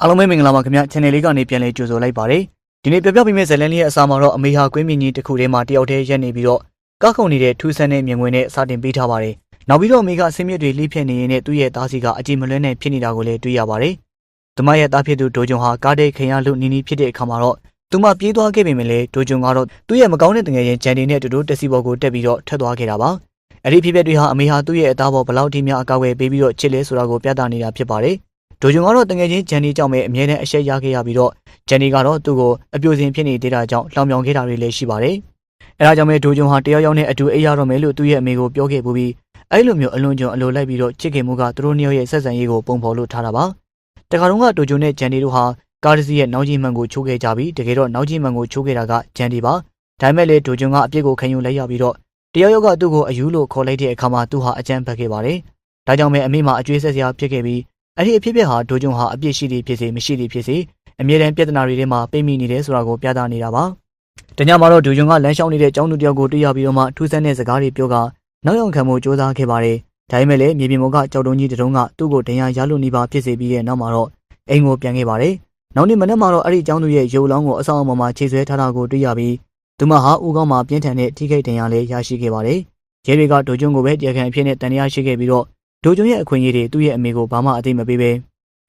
အားလုံးပဲမင်္ဂလာပါခင်ဗျ channel လေးကနေပြန်လည်ကြိုဆိုလိုက်ပါတယ်ဒီနေ့ပြပြပေးမယ့်ဇာတ်လမ်းလေးရဲ့အစားမှာတော့အမေဟာကွင်းမြင့်ကြီးတစ်ခုထဲမှာတယောက်တည်းရက်နေပြီးတော့ကောက်ခုံနေတဲ့ထူးဆန်းတဲ့မြင်ကွင်းနဲ့စတင်ပေးထားပါတယ်နောက်ပြီးတော့အမေကအစင်းမြစ်တွေလှိဖြက်နေရင်နဲ့သူ့ရဲ့သားစီကအကြည်မလွဲနဲ့ဖြစ်နေတာကိုလည်းတွေ့ရပါတယ်သူမရဲ့သားဖြစ်သူဒိုဂျွန်ဟာကားတဲ့ခင်ရလူနီနီဖြစ်တဲ့အခါမှာတော့သူမပြေးသွားခဲ့ပေမဲ့လည်းဒိုဂျွန်ကတော့သူ့ရဲ့မကောင်းတဲ့တငယ်ချင်းဂျန်ဒီနဲ့တူတူတက်စီဘော်ကိုတက်ပြီးတော့ထက်သွားခဲ့တာပါအဲ့ဒီဖြစ်ပျက်တွေဟာအမေဟာသူ့ရဲ့အသားပေါ်ဘလောက်ထိများအကောက်ဝယ်ပေးပြီးတော့ချစ်လဲဆိုတာကိုပြသနေတာဖြစ်ပါတယ် ဒိုဂျွန်ကတော့တငယ်ချင်းဂျန်နီကြောင့်ပဲအမြဲတမ်းအရှက်ရခဲ့ရပြီးတော့ဂျန်နီကတော့သူ့ကိုအပြိုစင်ဖြစ်နေသေးတာကြောင့်လှောင်ပြောင်ခဲ့တာတွေလည်းရှိပါတယ်။အဲဒါကြောင့်ပဲဒိုဂျွန်ဟာတယောက်ယောက်နဲ့အတူအိပ်ရတော့မယ်လို့သူ့ရဲ့အမေကိုပြောခဲ့ပူပြီးအဲ့လိုမျိုးအလွန်ကျွံအလိုလိုက်ပြီးတော့ချစ်ခင်မှုကသူတို့နှစ်ယောက်ရဲ့ဆက်ဆံရေးကိုပုံဖော်လို့ထားတာပါ။တခါတော့ကဒိုဂျွန်နဲ့ဂျန်နီတို့ဟာကားတစ်စီးရဲ့နောက်ကြီးမှန်ကိုချိုးခဲ့ကြပြီးတကယ်တော့နောက်ကြီးမှန်ကိုချိုးခဲ့တာကဂျန်ဒီပါ။ဒါပေမဲ့လေဒိုဂျွန်ကအပြစ်ကိုခံယူလိုက်ရပြီးတော့တယောက်ယောက်ကသူ့ကိုအယူလို့ခေါ်လိုက်တဲ့အခါမှာသူဟာအကြမ်းဖက်ခဲ့ပါတယ်။ဒါကြောင့်ပဲအမေမှာအကျွေးဆက်စရာဖြစ်ခဲ့ပြီး အဲ့ဒီအဖြစ်အပျက်ဟာဒိုဂျွန်ဟာအပြစ်ရှိသည်ဖြစ်စေမရှိသည်ဖြစ်စေအမြဲတမ်းပြဿနာတွေထဲမှာပိတ်မိနေတယ်ဆိုတာကိုပြသနေတာပါ။တညမှာတော့ဒိုဂျွန်ကလမ်းလျှောက်နေတဲ့ចောင်းသူတယောက်ကိုတွေ့ရပြီးတော့မှထူးဆန်းတဲ့စကားတွေပြောကနောက်ရောက်ခံမှုစ조사ခဲ့ပါတယ်။ဒါပေမဲ့လည်းမြေပြင်ပေါ်ကကြောက်တုံးကြီးတုံးကသူ့ကိုတရားရလို့နေပါဖြစ်စေပြီးတဲ့နောက်မှာတော့အိမ်ကိုပြန်ခဲ့ပါတယ်။နောက်နေ့မနေ့မှာတော့အဲ့ဒီចောင်းသူရဲ့ရုပ်လောင်းကိုအဆောင်အပေါ်မှာခြေဆွဲထားတာကိုတွေ့ရပြီးသူမဟာဦးကောင်းမှာပြင်းထန်တဲ့ထိခိုက်ဒဏ်ရာလည်းရရှိခဲ့ပါတယ်။ရဲတွေကဒိုဂျွန်ကိုပဲတရားခံအဖြစ်နဲ့တန်တရားရှိခဲ့ပြီးတော့ ဒိုဂျွန်ရဲ့အခွင့်အရေးတွေသူ့ရဲ့အမေကိုဘာမှအသိမပေးဘဲ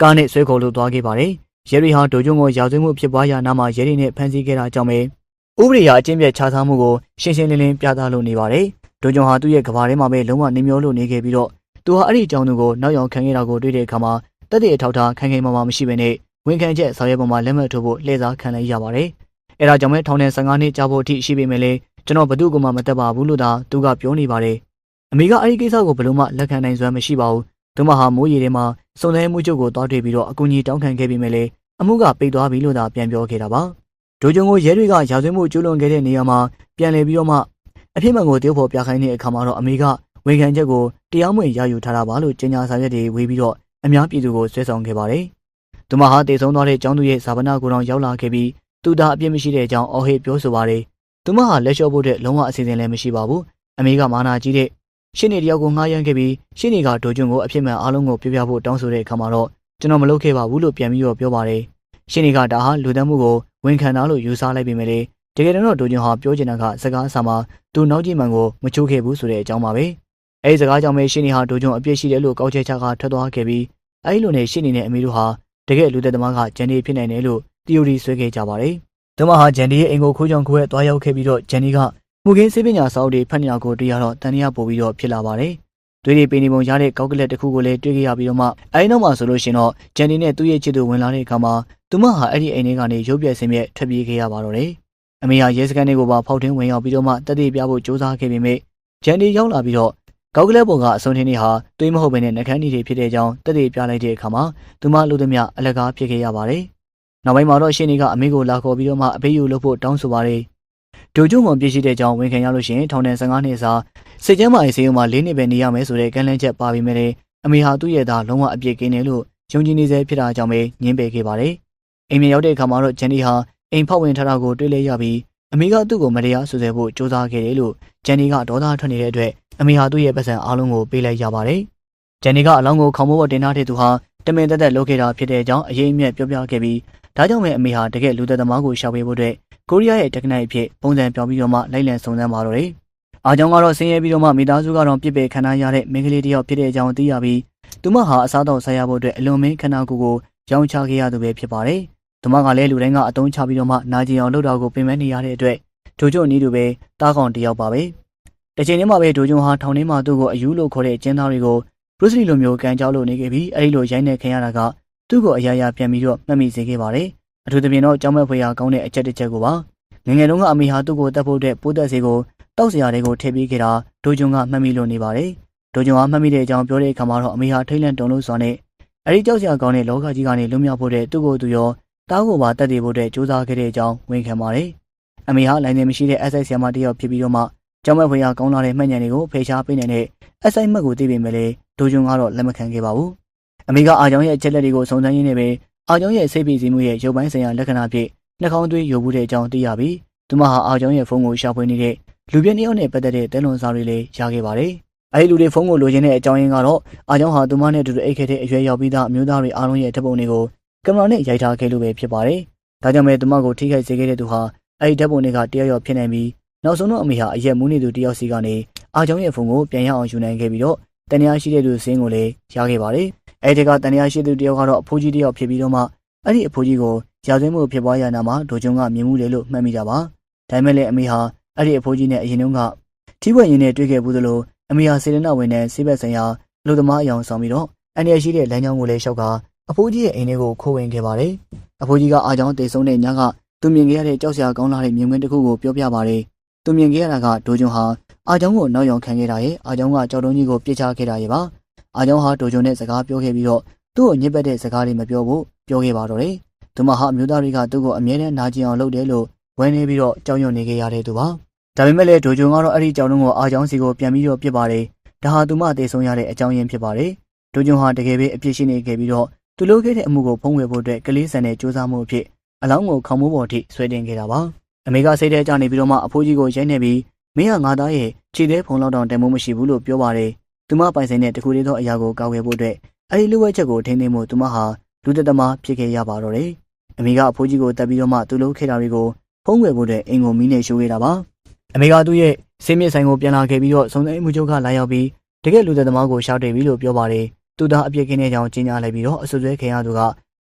ကားနဲ့ဆွဲခေါ်လို့သွားခဲ့ပါတယ်။ရဲရီဟာဒိုဂျွန်ကိုရာဇဝတ်မှုဖြစ်ပွားရာနာမှာရဲရီနဲ့ဖမ်းဆီးခဲ့တာကြောင့်ပဲဥပဒေရာအကျင့်ပြတ်ခြားစားမှုကိုရှင်းရှင်းလင်းလင်းပြသလို့နေပါတယ်။ဒိုဂျွန်ဟာသူ့ရဲ့ကဘာထဲမှာပဲလုံးဝနေမျောလို့နေခဲ့ပြီးတော့သူဟာအဲ့ဒီအကြောင်းကိုနောက်ယောင်ခံခဲ့တာကိုတွေ့တဲ့အခါမှာတက်တဲ့အထောက်ထားခံခဲ့မှမှမရှိဘဲနဲ့ဝန်ခံချက်ဆောင်ရွက်ပုံမှာလက်မှတ်ထိုးဖို့လှည့်စားခံလိုက်ရပါတယ်။အဲဒါကြောင့်ပဲထောင်ထဲ15နှစ်ကြာဖို့အထိရှိပေမဲ့လည်းကျွန်တော်ဘသူ့ကမှမတက်ပါဘူးလို့သာသူကပြောနေပါတယ်။ အမေကအဲ့ဒီကိစ္စကိုဘယ်လို့မှလက်ခံနိုင်စွမ်းမရှိပါဘူး။သူမဟာမိုးရီထဲမှာစုံစမ်းမှုချုပ်ကိုတွားတွေ့ပြီးတော့အကူအညီတောင်းခံခဲ့ပြီးမြဲလေအမှုကပိတ်သွားပြီလို့သာပြန်ပြောခဲ့တာပါဒိုဂျုံကိုရဲတွေကရာဇဝတ်မှုကျူးလွန်ခဲ့တဲ့နေရာမှာပြန်လည်ပြီးတော့မှအဖြစ်မှန်ကိုတရုပ်ဖော်ပြခိုင်းတဲ့အခါမှာတော့အမေကဝန်ခံချက်ကိုတရားမဝင်ရယူထားတာပါလို့ကြေညာစာရွက်တွေဝေပြီးတော့အများပြည်သူကိုဆွဲဆောင်ခဲ့ပါတယ်သူမဟာတည်ဆုံးသွားတဲ့ကျောင်းသူရဲ့ဇာပနာကိုတောင်ရောက်လာခဲ့ပြီးသူသားအပြစ်မရှိတဲ့အကြောင်းအော်ဟစ်ပြောဆိုပါတယ်သူမဟာလက်လျှော့ဖို့တဲ့လုံးဝအစီအစဉ်လည်းမရှိပါဘူးအမေကမာနာကြီးတဲ့ ရှင်းနေတယောက်ကိုငှားရမ်းခဲ့ပြီးရှင်းနေကဒိုဂျွန်ကိုအဖြစ်မှန်အားလုံးကိုပြောပြဖို့တောင်းဆိုတဲ့အခါမှာတော့ကျွန်တော်မလုပ်ခဲ့ပါဘူးလို့ပြန်ပြီးတော့ပြောပါတယ်။ရှင်းနေကဒါဟာလူသတ်မှုကိုဝန်ခံတာလို့ယူဆလိုက်ပေမဲ့လေတကယ်တော့ဒိုဂျွန်ဟာပြောချင်တာကစကားအစာမှာသူနောက်ကြည့်မှန်ကိုမချိုးခဲ့ဘူးဆိုတဲ့အကြောင်းပါပဲ။အဲဒီစကားကြောင့်ပဲရှင်းနေဟာဒိုဂျွန်အပြစ်ရှိတယ်လို့ကောက်ချက်ချကထွက်သွားခဲ့ပြီးအဲဒီလိုနဲ့ရှင်းနေတဲ့အမေတို့ဟာတကယ်လူသက်သမားကဂျန်နီဖြစ်နိုင်တယ်လို့တီယိုရီဆွဲခဲ့ကြပါတယ်။သူမဟာဂျန်နီရဲ့အိမ်ကိုခိုးကြောင်ခိုးရဲသွားရောက်ခဲ့ပြီးတော့ဂျန်နီက မူကင်းစေပညာစာအုပ်တွေဖတ်နေရကိုတွေ့ရတော့တန်ရပို့ပြီးတော့ဖြစ်လာပါတယ်။တွေးတွေပင်နေပုံရတဲ့ကောက်ကလက်တစ်ခုကိုလည်းတွေ့ခဲ့ရပြီးတော့မှအဲဒီနောက်မှာဆိုလို့ရှင်တော့ဂျန်နီနဲ့သူ့ရဲ့ချစ်သူဝင်လာတဲ့အခါမှာသူမဟာအဲ့ဒီအိမ်ထဲကနေရုပ်ပြက်စင်မြက်ထွက်ပြေးခဲ့ရပါတော့တယ်။အမေဟာရဲစခန်းတွေကိုပါဖောက်ထင်းဝင်ရောက်ပြီးတော့မှတက်သေးပြဖို့စူးစမ်းခဲ့ပေမဲ့ဂျန်နီရောက်လာပြီးတော့ကောက်ကလက်ပေါ်ကအစုံထင်းတွေဟာတွေးမဟုတ်ဘဲနဲ့နှကန်းတွေဖြစ်တဲ့အကြောင်းတက်သေးပြလိုက်တဲ့အခါမှာသူမလူသမျှအလကားဖြစ်ခဲ့ရပါတယ်။နောက်ပိုင်းမှာတော့ရှင်နီကအမေကိုလာခေါ်ပြီးတော့မှအဖေယူလုပ်ဖို့တောင်းဆိုပါတယ်။ ဒိုကျုံမပြည့်ရှိတဲ့အကြောင်းဝန်ခံရလို့ရှိရင်ထောင်ဒဏ်15နှစ်စာစစ်ကျမ်းမာရေးစေယုံမှာ၄နှစ်ပဲနေရမယ်ဆိုတဲ့ကန့်လန့်ချက်ပါပြီးမြဲအမေဟာသူ့ရဲ့သားလုံးဝအပြစ်ကင်းတယ်လို့ယုံကြည်နေစေဖြစ်တာကြောင့်ပဲညင်းပယ်ခဲ့ပါတယ်။အိမ်မြေရောက်တဲ့အခါမှာတော့ဂျန်နီဟာအိမ်ဖောက်ဝင်ထားတာကိုတွေ့လဲရပြီးအမေကသူ့ကိုမတရားဆူဆဲဖို့ကြိုးစားခဲ့တယ်လို့ဂျန်နီကဒေါသထွက်နေတဲ့အတွက်အမေဟာသူ့ရဲ့ပတ်စံအားလုံးကိုပေးလိုက်ရပါတယ်။ဂျန်နီကအလောင်းကိုခေါင်းမိုးပေါ်တင်ထားတဲ့သူဟာတမင်သက်သက်လုပ်ခဲ့တာဖြစ်တဲ့အကြောင်းအရေးအမြတ်ပြောပြခဲ့ပြီးဒါကြောင့်ပဲအမေဟာတကယ်လူသက်သမားကိုရှာဖွေဖို့အတွက် ကိုရီးယားရဲ့တက္ကနိုက်အဖြစ်ပုံစံပြောင်းပြီးတော့မှလိုက်လံစုံစမ်းပါတော့တယ်။အားကြောင့်ကတော့ဆင်းရဲပြီးတော့မှမိသားစုကတော့ပြစ်ပယ်ခံရတဲ့မိန်းကလေးတစ်ယောက်ဖြစ်တဲ့အကြောင်းသိရပြီးသူမဟာအစားတော့ဆက်ရဖို့အတွက်အလွန်မင်းခန္ဓာကိုယ်ကိုရောင်းချခဲ့ရသူပဲဖြစ်ပါတယ်။သူမကလည်းလူတိုင်းကအတုံးချပြီးတော့မှနာကျင်အောင်လုပ်တာကိုပင်ပန်းနေရတဲ့အတွက်ဒိုဂျွန်နီးသူပဲတားကောင်တစ်ယောက်ပါပဲ။တစ်ချိန်တည်းမှာပဲဒိုဂျွန်ဟာထောင်ထဲမှာသူ့ကိုအယူလို့ခေါ်တဲ့ကျင်းသားတွေကိုဘရုစလီလိုမျိုးကန်ကြောက်လို့နေခဲ့ပြီးအဲဒီလိုရိုင်းနေခင်ရတာကသူ့ကိုအရာရာပြန်ပြီးတော့မှတ်မိစေခဲ့ပါတယ်။ အထူးသဖြင့်တော့ကြောင်းမဲ့ဖွေရာကောင်းတဲ့အချက်တစ်ချက်ကိုပါငငယ်တုန်းကအမေဟာသူ့ကိုတတ်ဖို့အတွက်ပိုးသက်စီကိုတောက်စရာတွေကိုထည့်ပေးခဲ့တာဒိုဂျွန်ကမှတ်မိလို့နေပါတယ်။ဒိုဂျွန်ကမှတ်မိတဲ့အကြောင်းပြောတဲ့အခါမှာတော့အမေဟာထိတ်လန့်တုန်လို့စွာနဲ့အဲဒီကြောက်စရာကောင်းတဲ့လောကကြီးကနေလွတ်မြောက်ဖို့တဲ့သူ့ကိုယ်သူရောတားကိုပါတတ်တည်ဖို့တဲ့စူးစမ်းခဲ့တဲ့အကြောင်းဝန်ခံပါတယ်။အမေဟာလိုင်းနေမရှိတဲ့ SI ဆီယမတယောက်ဖြစ်ပြီးတော့မှကြောင်မဲ့ဖွေရာကောင်းလာတဲ့မှတ်ဉာဏ်တွေကိုဖေရှားပေးနေတဲ့ SI မှတ်ကိုသိပေမဲ့လည်းဒိုဂျွန်ကတော့လက်မခံခဲ့ပါဘူး။အမေကအာကြောင်ရဲ့အချက်လက်တွေကိုစုံစမ်းရင်းနဲ့ပဲ အာကြောင်ရဲ့စိတ်ဖိစီးမှုရဲ့ရုပ်ပိုင်းဆိုင်ရာလက္ခဏာဖြင့်နှာခေါင်းသွေးယိုဘူးတဲ့အကြောင်းသိရပြီးသူမဟာအာကြောင်ရဲ့ဖုန်းကိုရှာဖွေနေတဲ့လူပြည့်နှစ်ယောက်နဲ့ပတ်သက်တဲ့တဲလွန်စာတွေလည်းရခဲ့ပါတယ်။အဲဒီလူတွေဖုန်းကိုလိုချင်တဲ့အကြောင်းရင်းကတော့အာကြောင်ဟာသူမနဲ့အတူတူအိတ်ခဲ့တဲ့အရွယ်ရောက်ပြီးသားအမျိုးသားတွေအားလုံးရဲ့ဓာတ်ပုံတွေကိုကင်မရာနဲ့ရိုက်ထားခဲ့လို့ပဲဖြစ်ပါတယ်။ဒါကြောင့်ပဲသူမကိုထိခိုက်စေခဲ့တဲ့သူဟာအဲ့ဒီဓာတ်ပုံတွေကတယောက်ယောက်ဖြစ်နေပြီးနောက်ဆုံးတော့အမေဟာအရက်မူးနေသူတယောက်စီကနေအာချောင်းရဲ့ဖုန်းကိုပြန်ရအောင်ယူနိုင်ခဲ့ပြီးတော့ တန်ရာရှိတဲ့သူစင်းကိုလည်းရခဲ့ပါတယ်။အဲ့ဒီကတန်ရာရှိသူတယောက်ကတော့အဖိုးကြီးတယောက်ဖြစ်ပြီးတော့မှအဲ့ဒီအဖိုးကြီးကိုရာဇဝတ်မှုဖြစ်ပွားရနာမှာဒိုဂျုံကမြင်မှုတယ်လို့မှတ်မိတာပါ။ဒါပေမဲ့လည်းအမေဟာအဲ့ဒီအဖိုးကြီးနဲ့အရင်တုန်းကထိပွက်ရင်နဲ့တွေ့ခဲ့ဘူးသလိုအမေဟာစေတနာဝင်တဲ့ဆေးဘက်ဆိုင်ရာလူသမားအယောင်ဆောင်ပြီးတော့အန်ရရှိတဲ့လမ်းကြောင်းကိုလည်းရှောက်ကအဖိုးကြီးရဲ့အိမ်ထဲကိုခိုးဝင်ခဲ့ပါတယ်။အဖိုးကြီးကအားကြောင့်တေဆုံးတဲ့ညကသူမြင်ခဲ့ရတဲ့ကြောက်စရာကောင်းလာတဲ့မြင်ကွင်းတစ်ခုကိုပြောပြပါတယ်။သူမြင်ခဲ့ရတာကဒိုဂျုံဟာ အားကြောင့်ကိုနောက်ယောင်ခံခဲ့တာရဲ့အားကြောင့်ကကြောက်တုံးကြီးကိုပြစ်ချခဲ့တာရဲ့ပါ။အားကြောင့်ဟာဒိုဂျုံနဲ့စကားပြောခဲ့ပြီးတော့သူ့ကိုညစ်ပတ်တဲ့စကားတွေမပြောဖို့ပြောခဲ့ပါတော့တယ်။သူမဟာမျိုးသားတွေကသူ့ကိုအမြဲတမ်းနာကျင်အောင်လုပ်တယ်လို့ဝဲနေပြီးတော့ကြောက်ရွံ့နေခဲ့ရတဲ့သူပါ။ဒါပေမဲ့လည်းဒိုဂျုံကတော့အဲ့ဒီကြောက်တုံးကိုအားကြောင့်စီကိုပြန်ပြီးတော့ပြစ်ပါတယ်။ဒါဟာသူမတေဆုံးရတဲ့အကြောင်းရင်းဖြစ်ပါတယ်။ဒိုဂျုံဟာတကယ်ပဲအပြစ်ရှိနေခဲ့ပြီးတော့သူလုပ်ခဲ့တဲ့အမှုကိုဖုံးဝယ်ဖို့အတွက်ကလေးဆန်တဲ့စူးစမ်းမှုအဖြစ်အလောင်းကိုခေါင်းမိုးပေါ်ထိဆွဲတင်ခဲ့တာပါအမေကစိတ်ထဲကျနေပြီးတော့မှအဖိုးကြီးကိုရိုက်နေပြီး မင်းကငါသားရဲ့ခြေသေးဖုံလောက်တောင်တန်မိုးမရှိဘူးလို့ပြောပါတယ်သူမပိုင်ဆိုင်တဲ့တခုလေးသောအရာကိုကောက်ွယ်ဖို့အတွက်အဲဒီလူဝဲချက်ကိုထိန်းသိမ်းမှုသူမဟာလူသက်သမားဖြစ်ခဲ့ရပါတော့တယ်အမေကအဖိုးကြီးကိုတက်ပြီးတော့မှသူလုပ်ခဲ့တာတွေကိုဖုံးဝယ်ဖို့အတွက်အင်ကိုမီးနဲ့ရှိုးခဲ့တာပါအမေကသူ့ရဲ့ဆေးမြင့်ဆိုင်ကိုပြန်လာခဲ့ပြီးတော့စုံစမ်းမှုချုပ်ကလာရောက်ပြီးတကယ်လူသက်သမားကိုရှာတွေ့ပြီလို့ပြောပါတယ်သူသားအပြစ်ကင်းတဲ့ကြောင်ကြီးညာလိုက်ပြီးတော့အဆွဆွဲခင်ရသူက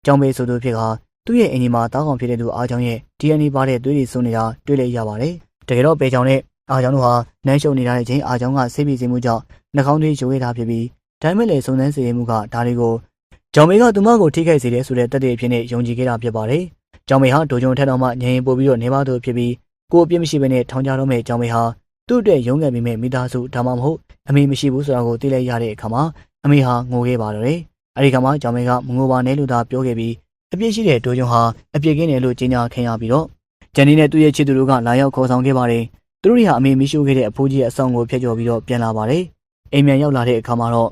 ကြောင်ပေဆိုသူဖြစ်ကသူ့ရဲ့အင်ဂျင်မှာတားကောင်ဖြစ်တဲ့သူအားကြောင့်ရဲ့ DNA ပါတဲ့သွေးတွေစုံနေတာတွေ့လိုက်ရပါတယ်။တကယ်တော့ပေချောင်နဲ့ အားကြောင့်တို့ဟာနန်းရှုံနေတာတဲ့ချင်းအားကြောင့်ကဆေးပြီးစီမှုကြောင့်နှာခေါင်းသွေးရိုးရတာဖြစ်ပြီးဒါပေမဲ့လည်းစုံစမ်းစီရင်မှုကဒါတွေကိုကြောင်မေကသူမကိုထိခိုက်စေတယ်ဆိုတဲ့တက်တဲ့အဖြစ်နဲ့ယုံကြည်ခဲ့တာဖြစ်ပါတယ်။ကြောင်မေဟာဒိုဂျုံထက်တော်မှငြိမ်ပို့ပြီးတော့နေပါသူဖြစ်ပြီးကိုအပြစ်မရှိဘဲနဲ့ထောင်ကြတော့မဲ့ကြောင်မေဟာသူ့အတွက်ရုံးကန်ပြီးမဲ့မိသားစုဒါမှမဟုတ်အမေမရှိဘူးဆိုတာကိုသိလိုက်ရတဲ့အခါမှာအမေဟာငိုခဲ့ပါတော့တယ်။အဲဒီကမှဂျောင်မေကမငိုပါနဲ့လို့သာပြောခဲ့ပြီးအပြစ်ရှိတဲ့ဒိုဂျုံဟာအပြစ်ကင်းတယ်လို့ကြေညာခင်ရပြီးတော့ဂျန်နီနဲ့သူ့ရဲ့ချစ်သူတို့ကလာရောက်ခေါ်ဆောင်ခဲ့ပါတယ်။ သူတို့တွေဟာအမေမရှိုးခဲ့တဲ့အဖိုးကြီးရဲ့အဆောင်ကိုဖျက်ကျော်ပြီးတော့ပြန်လာပါတယ်။အိမ်မြန်ရောက်လာတဲ့အခါမှာတော့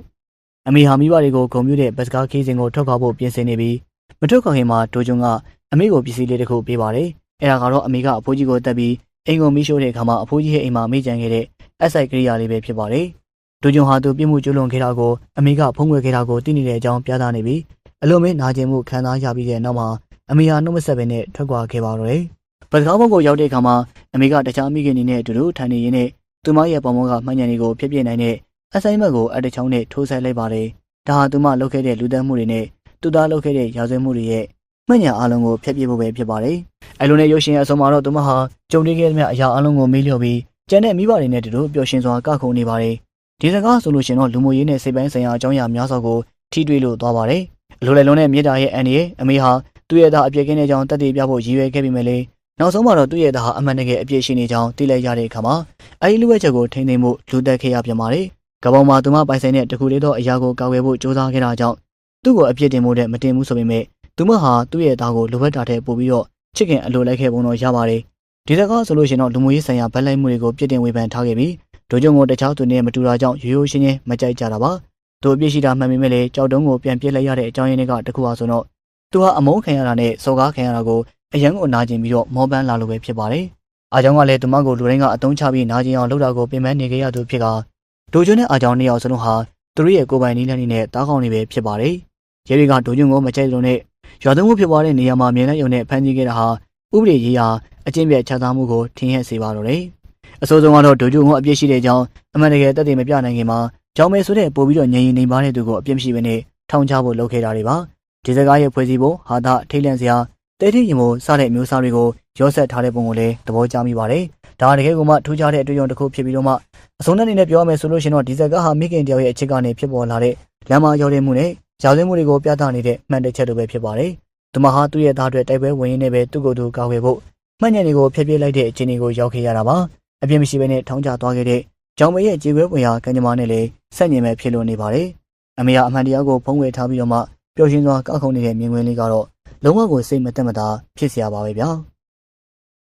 အမေဟာမိဘတွေကိုဂုံပြတဲ့ဘတ်စကားခီးစဉ်ကိုထုတ်ခေါ်ဖို့ပြင်ဆင်နေပြီးမထုတ်ခေါ်ခင်မှာဒိုဂျုံကအမေကိုပစ္စည်းလေးတစ်ခုပေးပါတယ်။အဲဒါကတော့အမေကအဖိုးကြီးကိုတက်ပြီးအိမ်ကိုမိရှိုးတဲ့အခါမှာအဖိုးကြီးရဲ့အိမ်မှာမိကြံခဲ့တဲ့အဆိုင်ကရိယာလေးပဲဖြစ်ပါတယ်။ဒိုဂျုံဟာသူပြစ်မှုကျူးလွန်ခဲ့တာကိုအမေကဖုံးကွယ်ခဲ့တာကိုသိနေတဲ့အကြောင်းပြသနေပြီးအလွန်ပဲနာကျင်မှုခံစားရပြီးတဲ့နောက်မှာအမေဟာနှုတ်မဆက်ဘဲနဲ့ထွက်ခွာခဲ့ပါတော့တယ်။ ပစကားဘုံကိုရောက်တဲ့အခါမှာအမေကတခြားမိခင်တွေနဲ့အတူတူထိုင်နေရင်းနဲ့သူမရဲ့ပေါမောကမှန်ညံတွေကိုဖျက်ပြစ်နိုင်တဲ့အဆိုင်မတ်ကိုအတချောင်းနဲ့ထိုးဆိုင်လိုက်ပါတယ်။ဒါဟာသူမလုပ်ခဲ့တဲ့လူသတ်မှုတွေနဲ့သူသားလုပ်ခဲ့တဲ့ရာဇဝတ်မှုတွေရဲ့မှန်ညာအလုံးကိုဖျက်ပြစ်ဖို့ပဲဖြစ်ပါတယ်။အဲလိုနဲ့ရုပ်ရှင်အဆုံးမှာတော့သူမဟာကြုံတွေ့ခဲ့တဲ့အရာအလုံးကိုမေးလျော့ပြီးကျန်တဲ့မိဘတွေနဲ့တူတူပျော်ရွှင်စွာကခုန်နေပါတယ်။ဒီစကားဆိုလို့ရှိရင်တော့လူမှုရေးနဲ့စိတ်ပိုင်းဆိုင်ရာအကြောင်းအရာများစွာကိုထိတွေ့လို့သွားပါတယ်။အလိုလည်းလုံးနဲ့မြေတာရဲ့အန်ရဲ့အမေဟာသူ့ရဲ့သားအပြစ်ကင်းတဲ့ကြောင်းတတ်သိပြဖို့ရည်ရွယ်ခဲ့ပြီးမှလည်း နောက်ဆုံးမှာတော့သူ့ရဲ့သားဟာအမှန်တကယ်အပြစ်ရှိနေကြောင်းသိလိုက်ရတဲ့အခါမှာအဲဒီလူဝဲချက်ကိုထိန်းသိမ်းမှုလူသက်ခဲ့ရပြန်ပါတယ်။ကပောင်မှာသူမပိုင်ဆိုင်တဲ့တခုလေးသောအရာကိုကာကွယ်ဖို့ကြိုးစားခဲ့တာကြောင့်သူ့ကိုအပြစ်တင်မှုတဲ့မတင်ဘူးဆိုပေမဲ့သူမဟာသူ့ရဲ့သားကိုလိုဘက်တာတဲ့ပို့ပြီးတော့ချစ်ခင်အလိုလိုက်ခဲ့ပုံတော့ရပါတယ်။ဒီစကားဆိုလို့ရှိရင်တော့လူမျိုးရေးဆိုင်ရာဗတ်လိုက်မှုတွေကိုပြစ်တင်ဝေဖန်ထားခဲ့ပြီးဒိုဂျုံကိုတခြားသူနဲ့မတူတာကြောင့်ရိုးရိုးရှင်းရှင်းမကြိုက်ကြတာပါ။သူအပြစ်ရှိတာမှန်ပေမဲ့လည်းကြောက်တုံးကိုပြန်ပြစ်လိုက်ရတဲ့အကြောင်းရင်းတွေကတခုဟာဆိုတော့သူဟာအမုန်းခံရတာနဲ့စော်ကားခံရတာကို အရန်ကိုနာကျင်ပြီးတော့မောပန်းလာလို့ပဲဖြစ်ပါတယ်။အားကြောင့်ကလည်းသူမကိုလူတိုင်းကအတုံးချပြီးနာကျင်အောင်လုပ်တာကိုပြင်ပန်းနေခဲ့ရသူဖြစ်ကဒိုဂျုံနဲ့အားကြောင့်နှစ်ယောက်စလုံးဟာသူတို့ရဲ့ကိုယ်ပိုင်နည်းလမ်းတွေနဲ့တားကောင်းနေပဲဖြစ်ပါတယ်။ရဲတွေကဒိုဂျုံကိုမကြိုက်လို့နဲ့ရွာသွန်းမှုဖြစ်ပွားတဲ့နေရာမှာမြင်တဲ့ယုံနဲ့ဖမ်းဆီးခဲ့တာဟာဥပဒေရေးရာအကျင့်ပြတ်ချသားမှုကိုထင်ဟပ်စေပါတော့တယ်။အဆိုးဆုံးကတော့ဒိုဂျုံကိုအပြစ်ရှိတဲ့ကြောင်းအမှန်တကယ်တက်တည်မပြနိုင်ခင်မှာကြောင်မဲဆိုတဲ့ပို့ပြီးတော့ငြိမ်ရင်နေပါတဲ့သူကိုအပြစ်မရှိဘဲနဲ့ထောင်ချဖို့လုပ်ခဲ့တာတွေပါ။ဒီစကားရဲ့ဖွဲ့စည်းပုံဟာတာထိတ်လန့်စရာ တဲထိရင်မို့စတဲ့မျိုးစားတွေကိုရောဆက်ထားတဲ့ပုံကိုလည်းသဘောကျမိပါတယ်။ဒါတကယ်ကိုမှထူးခြားတဲ့အတွေ့အကြုံတစ်ခုဖြစ်ပြီးတော့မှအစုံနဲ့အနေနဲ့ပြောရမယ်ဆိုလို့ရှိရင်တော့ဒီဇက်ကဟာမိခင်တယောက်ရဲ့အချစ်ကနေဖြစ်ပေါ်လာတဲ့လမ်းမရောက်တဲ့မှုနဲ့ရောက်တဲ့မှုတွေကိုပြသနေတဲ့မှန်တဲ့ချက်တို့ပဲဖြစ်ပါတယ်။သူမဟာသူ့ရဲ့သားအတွက်တိုက်ပွဲဝင်ရင်းနဲ့ပဲသူ့ကိုယ်သူကာကွယ်ဖို့မှန်ညံတွေကိုဖျက်ပြစ်လိုက်တဲ့အခြေအနေကိုရောက်ခဲ့ရတာပါ။အပြစ်မရှိဘဲနဲ့ထောင်းချသွားခဲ့တဲ့ကြောင်မရဲ့ကြေခွဲပွေဟာကံကြမ္မာနဲ့လည်းဆက်ညင်မဲ့ဖြစ်လို့နေပါတယ်။အမေကအမှန်တရားကိုဖုံးဝယ်ထားပြီးတော့မှ ပျော်ရွှင်စွာကောက်ခုန်နေတဲ့မြင်ကွင်းလေးကတော့လုံးဝကိုစိတ်မသက်မသာဖြစ်စရာပါပဲဗျာ။